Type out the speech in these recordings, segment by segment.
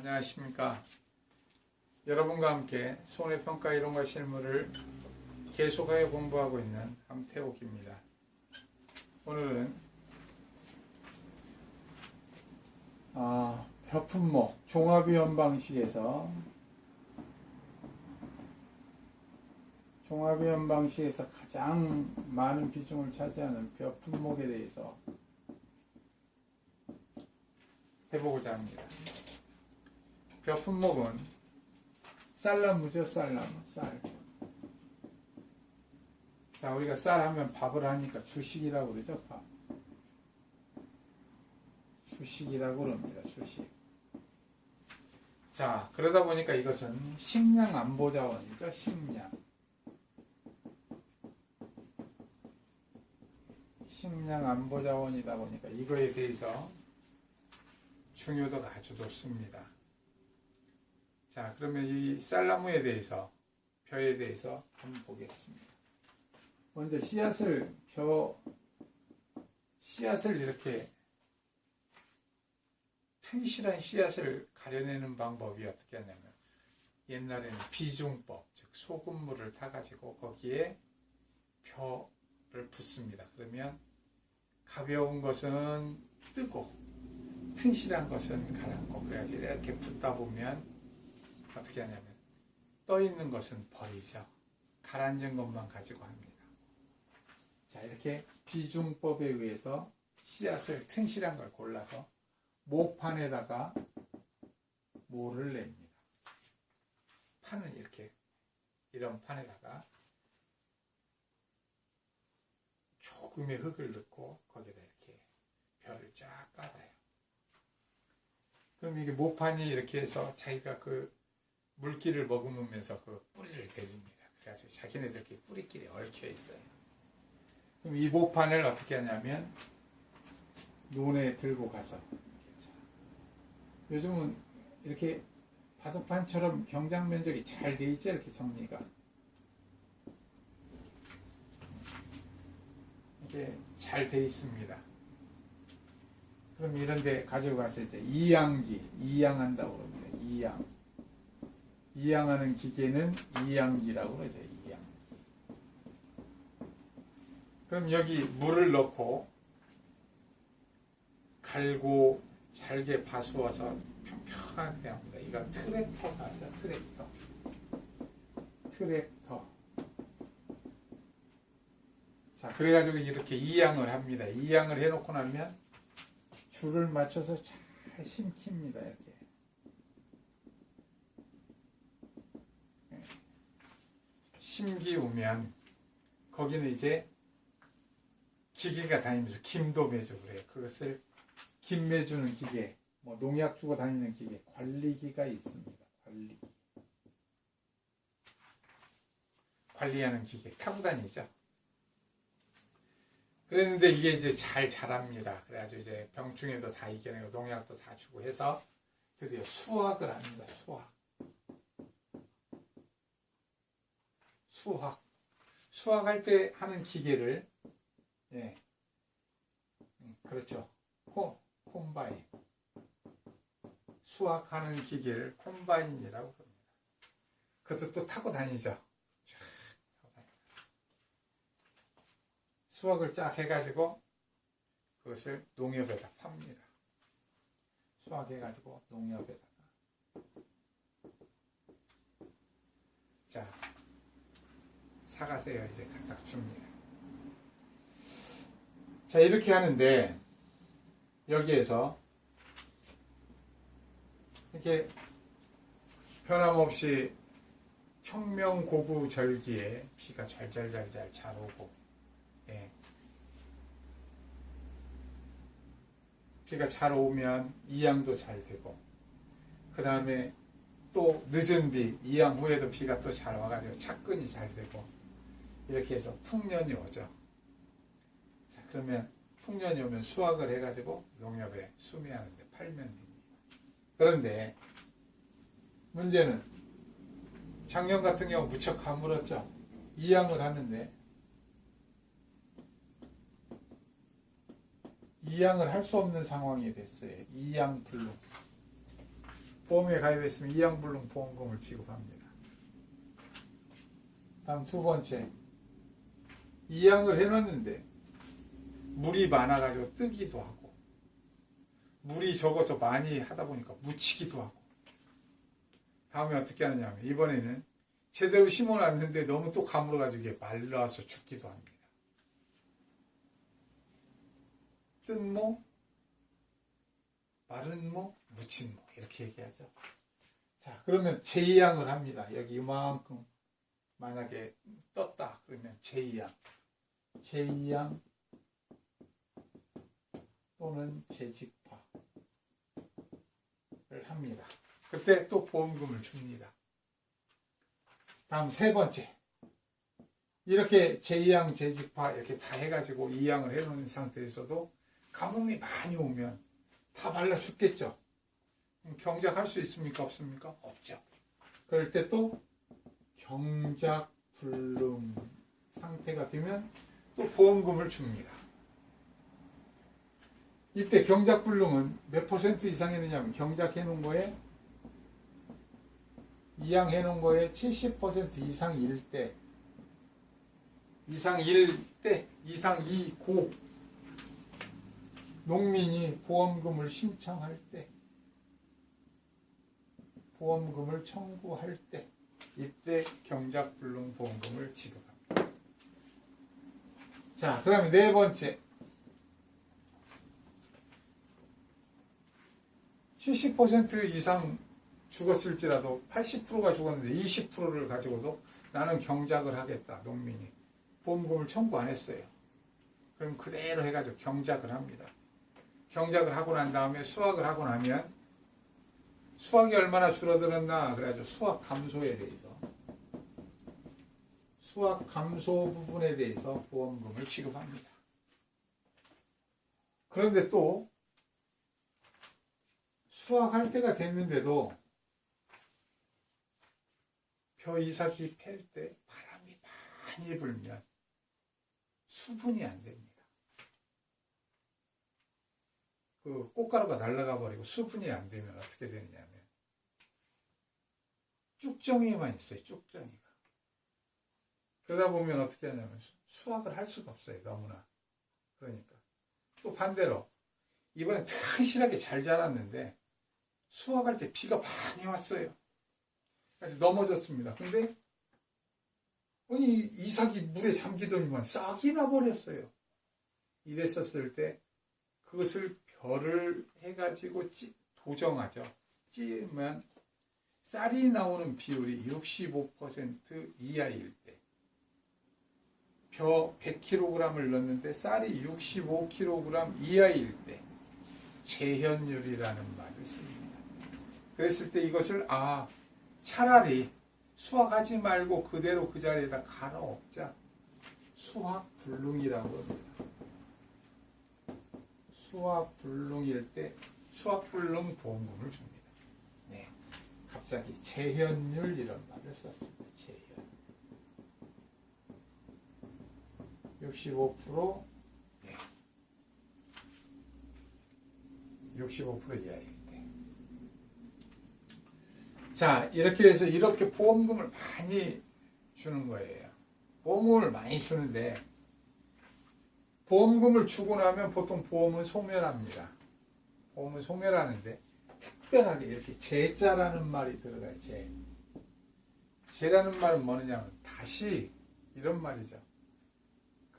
안녕하십니까. 여러분과 함께 손해평가 이론과 실무를 계속하여 공부하고 있는 함태옥입니다. 오늘은 아, 벼품목 종합위원 방식에서 종합위원 방식에서 가장 많은 비중을 차지하는 벼품목에 대해서 해보고자 합니다. 벼 품목은 쌀나무죠, 쌀나무, 쌀. 자, 우리가 쌀 하면 밥을 하니까 주식이라고 그러죠, 밥. 주식이라고 그럽니다, 주식. 자, 그러다 보니까 이것은 식량 안보 자원이죠, 식량. 식량 안보 자원이다 보니까 이거에 대해서 중요도가 아주 높습니다. 자, 그러면 이 쌀나무에 대해서, 벼에 대해서 한번 보겠습니다. 먼저 씨앗을, 벼, 씨앗을 이렇게 튼실한 씨앗을 가려내는 방법이 어떻게 하냐면, 옛날에는 비중법, 즉 소금물을 타가지고 거기에 벼를 붓습니다. 그러면 가벼운 것은 뜨고, 튼실한 것은 가라앉고, 그래야지 이렇게 붓다 보면 어떻게 하냐면 떠 있는 것은 버리죠. 가라앉은 것만 가지고 합니다. 자 이렇게 비중법에 의해서 씨앗을 튼실한 걸 골라서 모판에다가 모를 냅니다. 판은 이렇게 이런 판에다가 조금의 흙을 넣고 거기다 이렇게 별을 쫙 깔아요. 그럼 이게 모판이 이렇게 해서 자기가 그 물기를 머금으면서 그 뿌리를 대줍니다. 그래가지고 자기네들끼리 뿌리끼리 얽혀 있어요. 그럼 이 모판을 어떻게 하냐면 논에 들고 가서 요즘은 이렇게 바둑판처럼 경장 면적이 잘 돼 있죠 이렇게 정리가 이게 잘 돼 있습니다. 그럼 이런데 가지고 가서 이제 이양기 이양한다고 그럽니다. 이양 이양하는 기계는 이양기라고 그러죠. 이양. 그럼 여기 물을 넣고 갈고 잘게 봐수어서 평평하게 합니다. 이건 트랙터가 아니라 트랙터. 트랙터. 자, 그래가지고 이렇게 이양을 합니다. 이양을 해놓고 나면 줄을 맞춰서 잘 심깁니다. 이렇게. 심기우면 거기는 이제 기계가 다니면서 김도 매주고 그래요. 그것을 김 매주는 기계, 뭐 농약 주고 다니는 기계, 관리기가 있습니다. 관리. 관리하는 기계 타고 다니죠. 그랬는데 이게 이제 잘 자랍니다. 그래가지고 이제 병충해도 다 이겨내고 농약도 다 주고 해서 드디어 수확을 합니다. 수확. 수확. 수확할 때 하는 기계를, 예. 음, 그렇죠. 콤, 콤바인. 수확하는 기계를 콤바인이라고 합니다. 그것도 또 타고 다니죠. 수확을 쫙 해가지고 그것을 농협에다 팝니다. 수확해가지고 농협에다가. 자, 사가세요. 이제 갖다 줍니다. 자, 이렇게 하는데, 여기에서, 이렇게 변함없이 청명고구 절기에 비가 잘잘잘잘 잘 오고, 예. 비가 잘 오면 이양도 잘 되고, 그 다음에 또 늦은 비, 이양 후에도 비가 또 잘 와가지고 착근이 잘 되고, 이렇게 해서 풍년이 오죠. 자, 그러면 풍년이 오면 수확을 해가지고 농협에 수매하는데 팔면 됩니다. 그런데 문제는 작년 같은 경우 무척 가물었죠. 이양을 하는데 이양을 할 수 없는 상황이 됐어요. 이양 불능. 보험에 가입했으면 이양불능 보험금을 지급합니다. 다음 두 번째. 이양을 해놨는데 물이 많아가지고 뜨기도 하고 물이 적어서 많이 하다 보니까 묻히기도 하고 다음에 어떻게 하느냐면 이번에는 제대로 심어놨는데 너무 또 가물어가지고 이게 말라서 죽기도 합니다. 뜬모, 마른 모, 묻힌 모 이렇게 얘기하죠. 자 그러면 제이양을 합니다. 여기 이만큼 만약에 떴다 그러면 제이양, 제이양 또는 재직파를 합니다. 그때 또 보험금을 줍니다. 다음 세 번째. 이렇게 제2양, 재직파 이렇게 다 해가지고 2양을 해놓은 상태에서도 가뭄이 많이 오면 다 말라 죽겠죠. 경작할 수 있습니까? 없습니까? 없죠. 그럴 때 또 경작 불능 상태가 되면 또 보험금을 줍니다. 이때 경작 불능은 몇 퍼센트 이상 해느냐면 경작해 놓은 거에 이양해 놓은 거에 70% 이상일 때 이상일 때 이상 이고 농민이 보험금을 신청할 때 보험금을 청구할 때 이때 경작불능 보험금을 지급합니다. 자, 그 다음에 네 번째 70% 이상 죽었을지라도 80%가 죽었는데 20%를 가지고도 나는 경작을 하겠다 농민이 보험금을 청구 안 했어요. 그럼 그대로 해가지고 경작을 합니다. 경작을 하고 난 다음에 수확을 하고 나면 수확이 얼마나 줄어들었나 그래가지고 수확 감소에 대해서 수확 감소 부분에 대해서 보험금을 지급합니다. 그런데 또 수확할 때가 됐는데도 벼 이삭이 팰때 바람이 많이 불면 수분이 안 됩니다. 그 꽃가루가 날아가 버리고 수분이 안 되면 어떻게 되느냐면 쭉정이만 있어요. 쭉정이가. 그러다 보면 어떻게 하냐면 수- 수확을 할 수가 없어요. 너무나. 그러니까 또 반대로 이번엔 튼실하게 잘 자랐는데 수확할 때 비가 많이 왔어요. 그래서 넘어졌습니다. 근데 아니 이삭이 물에 잠기더니만 싹이 나버렸어요. 이랬었을 때 그것을 별을 해가지고 찌- 도정하죠. 찌면 쌀이 나오는 비율이 65% 이하일 때, 벼 100kg을 넣는데 쌀이 65kg 이하일 때, 재현율이라는 말을 씁니다. 그랬을 때 이것을 아 차라리 수확하지 말고 그대로 그 자리에다 갈아엎자 수확 불능이라고 합니다. 수확 불능일 때 수확 불능 보험금을 줍니다. 네, 갑자기 재현율 이런 말을 썼습니다. 재현. 65% 네. 65% 이하일 때. 자, 이렇게 해서 이렇게 보험금을 많이 주는 거예요. 보험금을 많이 주는데 보험금을 주고 나면 보통 보험은 소멸합니다. 보험은 소멸하는데 특별하게 이렇게 재자라는 말이 들어가요. 재. 재라는 말은 뭐냐면 다시 이런 말이죠.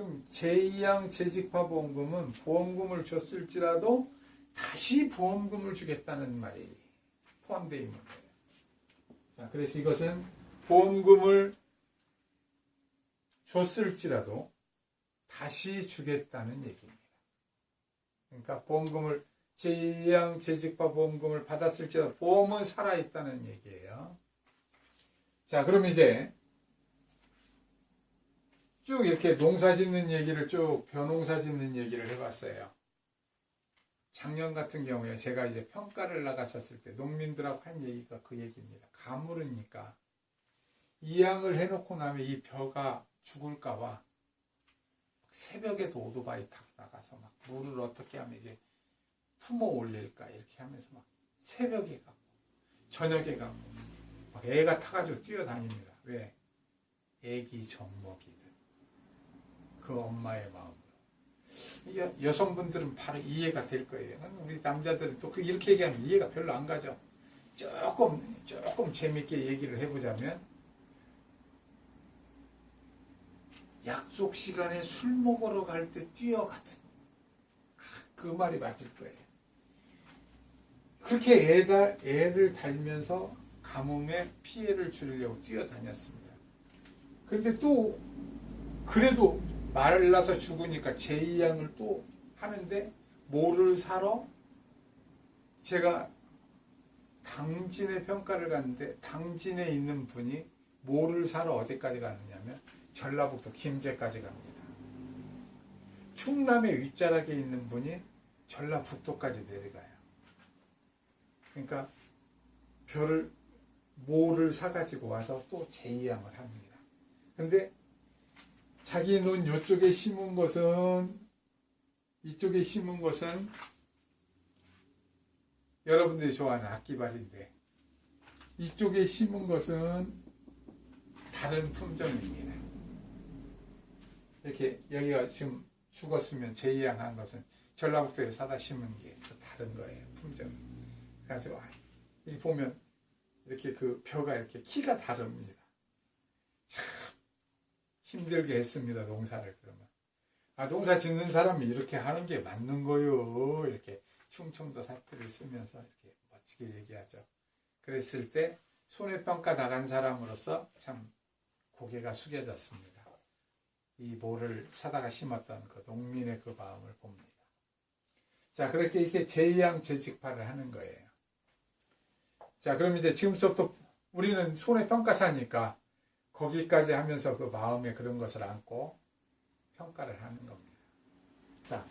그럼 제2양 재직파 보험금은 보험금을 줬을지라도 다시 보험금을 주겠다는 말이 포함되어 있는 거예요. 자, 그래서 이것은 보험금을 줬을지라도 다시 주겠다는 얘기입니다. 그러니까 보험금을 제2양 재직파 보험금을 받았을지라도 보험은 살아있다는 얘기예요. 자, 그럼 이제 쭉 이렇게 농사 짓는 얘기를 쭉 벼농사 짓는 얘기를 해봤어요. 작년 같은 경우에 제가 이제 평가를 나갔었을 때 농민들하고 한 얘기가 그 얘기입니다. 가물으니까 이양을 해놓고 나면 이 벼가 죽을까봐 새벽에도 오토바이 타고 나가서 막 물을 어떻게 하면 이게 품어 올릴까 이렇게 하면서 막 새벽에 가고 저녁에 가고 막 애가 타가지고 뛰어다닙니다. 왜? 애기 젖먹이듯 그 엄마의. 이게 여성분들은 바로 이해가 될 거예요. 우리 남자들은 또그 이렇게 얘기하면 이해가 별로 안 가죠. 조금 조금 재밌게 얘기를 해보자면 약속 시간에 술 먹으러 갈 때 뛰어가듯 그 말이 맞을 거예요. 그렇게 애다, 애를 달면서 가뭄에 피해를 주려고 뛰어다녔습니다. 근데 또 그래도 말라서 죽으니까 제이양을 또 하는데 뭐를 사러 제가 당진의 평가를 갔는데 당진에 있는 분이 뭐를 사러 어디까지 가느냐면 전라북도 김제까지 갑니다. 충남의 윗자락에 있는 분이 전라북도까지 내려가요. 그러니까 별을 모를 사가지고 와서 또 제이양을 합니다. 근데 자기 눈 이쪽에 심은 것은 이쪽에 심은 것은 여러분들이 좋아하는 악기발인데 이쪽에 심은 것은 다른 품종입니다. 이렇게 여기가 지금 죽었으면 제이양한 것은 전라북도에 사다 심은 게 또 다른 거예요 품종이. 그래서 아, 이 보면 이렇게 그 벼가 이렇게 키가 다릅니다. 참 힘들게 했습니다 농사를 그러면. 아 농사 짓는 사람이 이렇게 하는 게 맞는 거요 이렇게 충청도 사투리를 쓰면서 이렇게 멋지게 얘기하죠. 그랬을 때 손해평가 나간 사람으로서 참 고개가 숙여졌습니다. 이 모를 사다가 심었던 그 농민의 그 마음을 봅니다. 자, 그렇게 이렇게 제이양 재직파를 하는 거예요. 자, 그럼 이제 지금부터 우리는 손해평가 사니까 거기까지 하면서 그 마음에 그런 것을 안고 평가를 하는 겁니다. 자,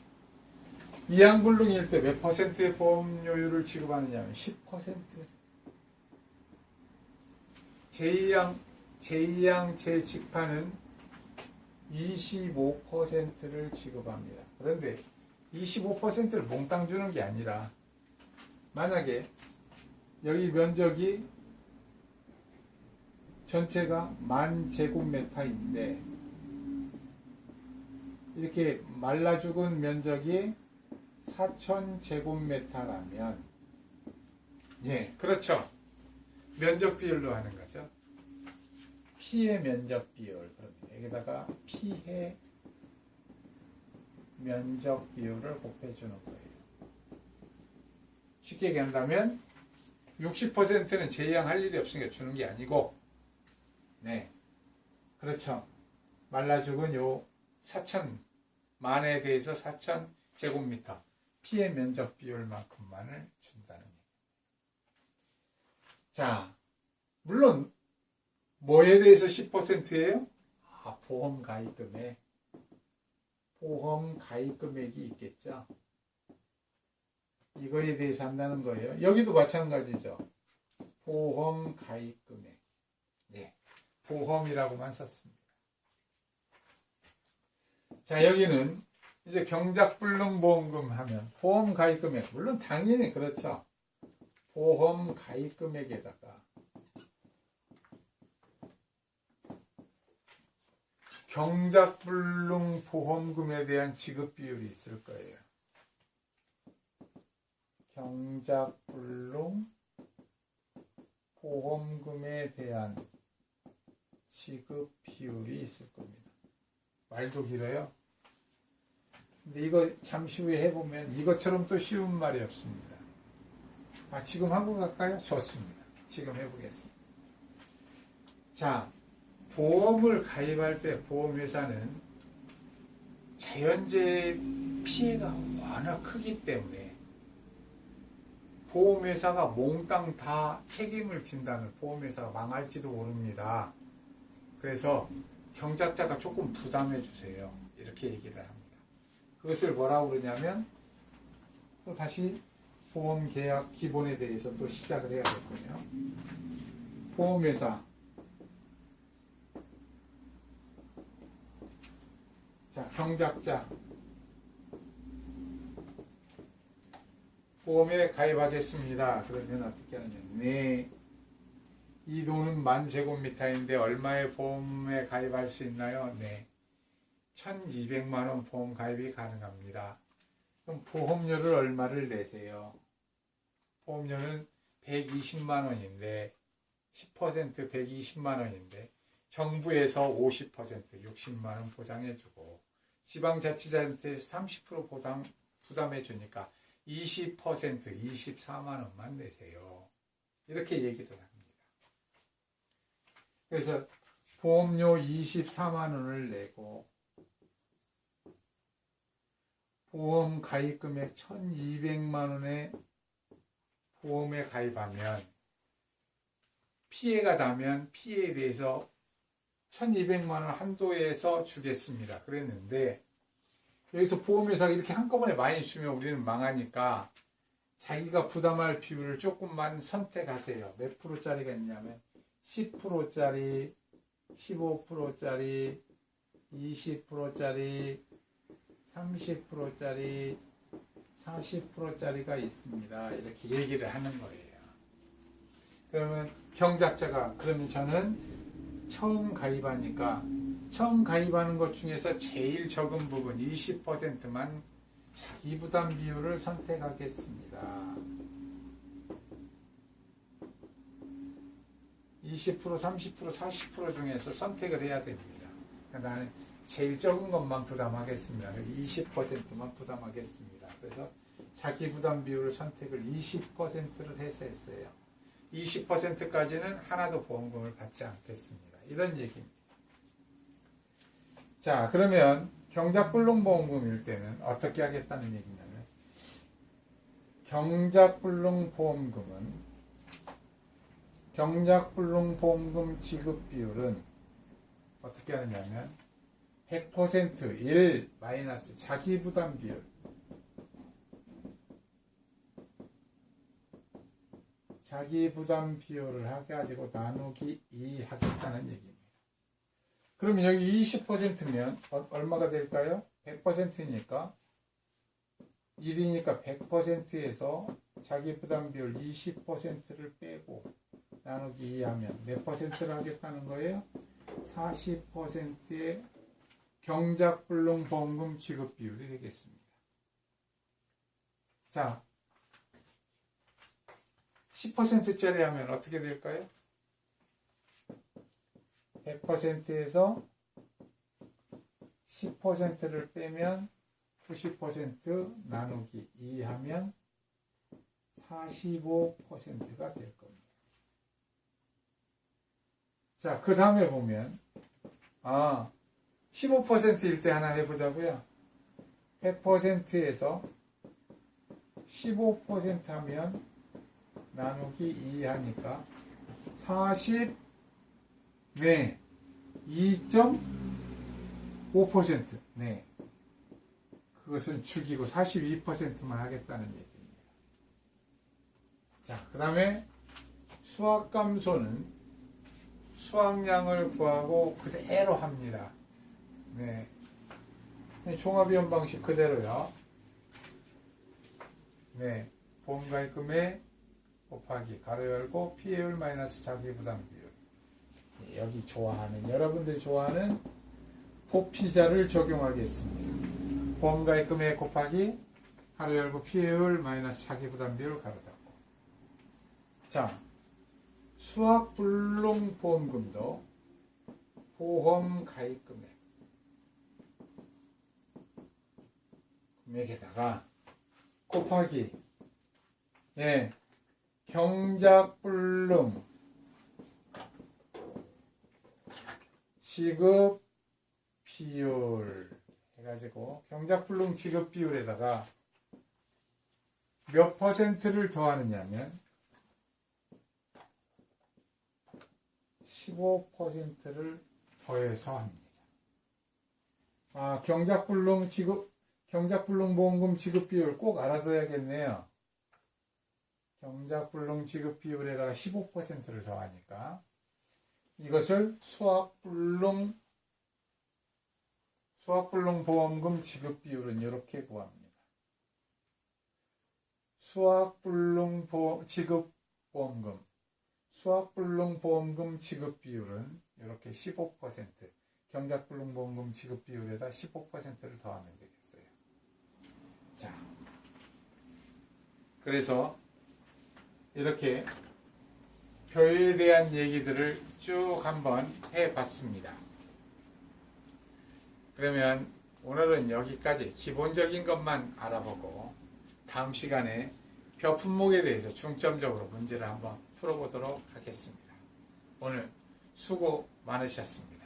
이양불능일 때 몇 퍼센트의 보험료율을 지급하느냐면 10%. 제2양, 제2양 재직파는 25%를 지급합니다. 그런데 25%를 몽땅 주는 게 아니라 만약에 여기 면적이 전체가 만 제곱미터인데 이렇게 말라 죽은 면적이 4천 제곱미터라면 예 그렇죠. 면적 비율로 하는 거죠. 피해 면적 비율 여기다가 피해 면적 비율을 곱해주는 거예요. 쉽게 얘기한다면 60%는 제이양할 일이 없으니까 주는 게 아니고 네 그렇죠 말라 죽은 요 4천 만에 대해서 4천 제곱미터 피해 면적 비율만큼만을 준다는 얘기. 자, 물론 뭐에 대해서 10%예요? 아, 보험 가입금에 보험 가입 금액이 있겠죠. 이거에 대해서 한다는 거예요. 여기도 마찬가지죠. 보험 가입 금액. 네. 보험이라고만 썼습니다. 자, 여기는 이제 경작불능보험금 하면 보험 가입 금액. 물론 당연히 그렇죠. 보험 가입 금액에다가 경작불능 보험금에 대한 지급 비율이 있을 거예요. 경작불능 보험금에 대한 지급 비율이 있을 겁니다. 말도 길어요. 근데 이거 잠시 후에 해보면 이것처럼 또 쉬운 말이 없습니다. 아, 지금 하고 갈까요? 좋습니다. 지금 해보겠습니다. 자, 보험을 가입할 때 보험회사는 자연재해 피해가 워낙 크기 때문에 보험회사가 몽땅 다 책임을 진다면 보험회사가 망할지도 모릅니다. 그래서 경작자가 조금 부담해 주세요. 이렇게 얘기를 합니다. 그것을 뭐라고 그러냐면 또 다시 보험 계약 기본에 대해서 또 시작을 해야 되거든요. 보험회사 자 경작자 보험에 가입하겠습니다. 그러면 어떻게 하냐? 네 이 돈은 만 제곱미터인데 얼마의 보험에 가입할 수 있나요? 네. 1200만 원 보험 가입이 가능합니다. 그럼 보험료를 얼마를 내세요? 보험료는 120만 원인데 10% 120만 원인데 정부에서 50% 60만 원 보장해 주고 지방자치단체에서 30% 보상 부담해 주니까 20% 24만 원만 내세요. 이렇게 얘기를 합니다. 그래서 보험료 24만 원을 내고 보험 가입 금액 1200만 원의 보험에 가입하면 피해가 나면 피해에 대해서 1200만 원 한도에서 주겠습니다. 그랬는데 여기서 보험회사가 이렇게 한꺼번에 많이 주면 우리는 망하니까 자기가 부담할 비율을 조금만 선택하세요. 몇 프로짜리가 있냐면 10%짜리, 15%짜리, 20%짜리, 30%짜리, 40%짜리가 있습니다. 이렇게 얘기를 하는 거예요. 그러면 경작자가 그러면 저는 처음 가입하니까 처음 가입하는 것 중에서 제일 적은 부분 20%만 자기 부담 비율을 선택하겠습니다. 20%, 30%, 40% 중에서 선택을 해야 됩니다. 그러니까 나는 제일 적은 것만 부담하겠습니다. 20%만 부담하겠습니다. 그래서 자기 부담 비율을 선택을 20%를 해서 했어요. 20%까지는 하나도 보험금을 받지 않겠습니다. 이런 얘기입니다. 자, 그러면 경작불능보험금일 때는 어떻게 하겠다는 얘기냐면 경작불능보험금은 경작불능보험금 지급 비율은 어떻게 하느냐면 100% 1 마이너스 자기 부담 비율 자기 부담 비율을 해가지고 나누기 2 하겠다는 얘기입니다. 그러면 여기 20%면 얼마가 될까요? 100%니까 1이니까 100%에서 자기 부담 비율 20%를 빼고 나누기 2 하면 몇 퍼센트를 하겠다는 거예요? 40%의 경작불능 보험금 지급 비율이 되겠습니다. 자, 10%짜리 하면 어떻게 될까요? 100%에서 10%를 빼면 90% 나누기 2 하면 45%가 될 겁니다. 자, 그 다음에 보면, 아, 15%일 때 하나 해보자고요. 100%에서 15% 하면 나누기 2 하니까 40, 네, 2.5%. 네. 그것은 죽이고 42%만 하겠다는 얘기입니다. 자, 그 다음에 수학감소는 수학량을 구하고 그대로 합니다. 네. 종합이원 방식 그대로요. 네. 보험가입 금액 곱하기 가로 열고 피해율 마이너스 자기부담 비율. 네, 여기 좋아하는 여러분들이 좋아하는 보피자를 적용하겠습니다. 보험가입 금액 곱하기 가로 열고 피해율 마이너스 자기부담 비율 가로 닫고. 자, 수학 불능 보험금도 보험 가입 금액 금액에다가 곱하기 예, 경작 불능 지급 비율 해가지고 경작불능 지급 비율에다가 몇 퍼센트를 더하느냐면 15%를 더해서 합니다. 아, 경작불능 지급, 경작불능 보험금 지급 비율 꼭 알아둬야겠네요. 경작불능 지급 비율에다가 15%를 더하니까 이것을 수학불능 수학불능 보험금 지급 비율은 이렇게 구합니다. 수학불능 지급 보험금 수학불능보험금 지급 비율은 이렇게 15%, 경작불능보험금 지급 비율에다 15%를 더하면 되겠어요. 자, 그래서 이렇게 표에 대한 얘기들을 쭉 한번 해봤습니다. 그러면 오늘은 여기까지 기본적인 것만 알아보고 다음 시간에 표 품목에 대해서 중점적으로 문제를 한번 풀어보도록 하겠습니다. 오늘 수고 많으셨습니다.